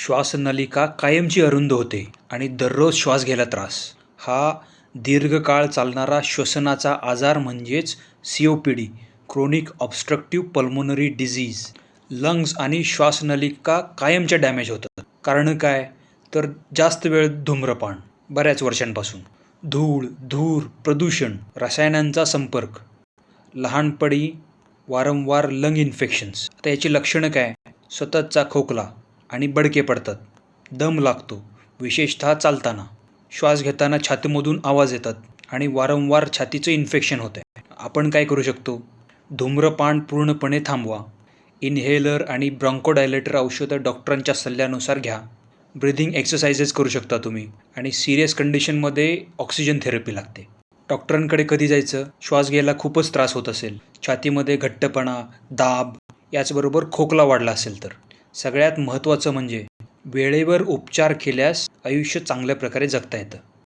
श्वासनलिका कायमची अरुंद होते आणि दररोज श्वास घ्यायला त्रास. हा दीर्घकाळ चालणारा श्वसनाचा आजार म्हणजेच C O P D chronic obstructive pulmonary disease lungs आणि श्वासनलिका कायमच्या डॅमेज होतात. कारण काय? तर जास्त वेळ धूम्रपान बऱ्याच वर्षांपासून. धूळ धूर प्रदूषण रसायनांचा संपर्क. लहानपणी वारंवार लंग इन्फेक्शन्स आता याची लक्षणं काय? सततचा खोकला आणि बडके पडतात. दम लागतो विशेषतः चालताना. श्वास घेताना छातीमधून आवाज येतात आणि वारंवार छातीचं इन्फेक्शन होतं आहे आपण काय करू शकतो? धूम्रपान पूर्णपणे थांबवा. इनहेलर आणि ब्रॉन्कोडायलेटर औषधं डॉक्टरांच्या सल्ल्यानुसार घ्या. ब्रिथिंग एक्सरसाइजेस करू शकता तुम्ही आणि सिरियस कंडिशनमध्ये ऑक्सिजन थेरपी लागते. डॉक्टरांकडे कधी जायचं? श्वास घ्यायला खूपच त्रास होत असेल. छातीमध्ये घट्टपणा दाब याचबरोबर खोकला वाढला असेल तर. सगळ्यात महत्त्वाचं म्हणजे वेळेवर उपचार केल्यास आयुष्य चांगल्या प्रकारे जगता येतं.